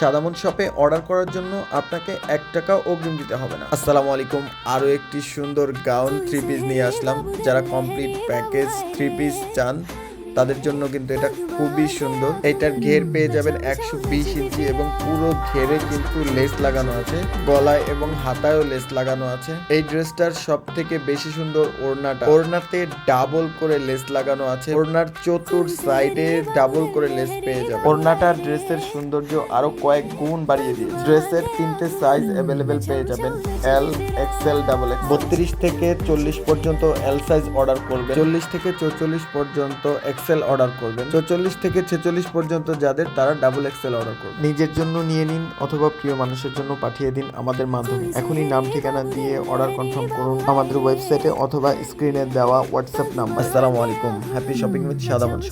সাদামন শপে অর্ডার করার জন্য আপনাকে এক টাকা অগ্রিম দিতে হবে না। আসসালামু আলাইকুম, আরও একটি সুন্দর গাউন থ্রি পিস নিয়ে আসলাম। যারা কমপ্লিট প্যাকেজ থ্রি পিস চান তাদের জন্য কিন্তু এটা খুবই সুন্দর। এটার ঘের পেয়ে যাবেন একশো বিশ ইঞ্চি এবং পুরো ঘেরে কিন্তু লেস লাগানো আছে। গলায় এবং হাতায়ও লেস লাগানো আছে। এই ড্রেসটার সব থেকে বেশি সুন্দর ওড়নাটা। ওড়নাতে ডাবল করে লেস লাগানো আছে। ওড়নার চতুর সাইডে ডাবল করে লেস পেয়ে যাবে ওড়নাটা ড্রেসের সৌন্দর্য আরও কয়েক গুণ বাড়িয়ে দিয়েছে। ড্রেসের তিনটে সাইজ অ্যাভেলেবেল পেয়ে যাবেন। এল এক্সেল ডাবল এক্স বত্রিশ থেকে চল্লিশ পর্যন্ত এল সাইজ অর্ডার করবেন। চল্লিশ থেকে চৌচল্লিশ পর্যন্ত এক্সেল অর্ডার করবেন চল্লিশ থেকে ছেচল্লিশ পর্যন্ত যাদের তারা ডাবল এক্সেল অর্ডার করবেন নিজের জন্য নিয়ে নিন অথবা প্রিয় মানুষের জন্য পাঠিয়ে দিন আমাদের মাধ্যমে এখনই নাম ঠিকানা দিয়ে অর্ডার কনফার্ম করুন আমাদের ওয়েবসাইটে অথবা স্ক্রিনে দেওয়া হোয়াটসঅ্যাপ নাম্বার আসসালামু আলাইকুম হ্যাপি শপিং উইথ সাদা মানুষ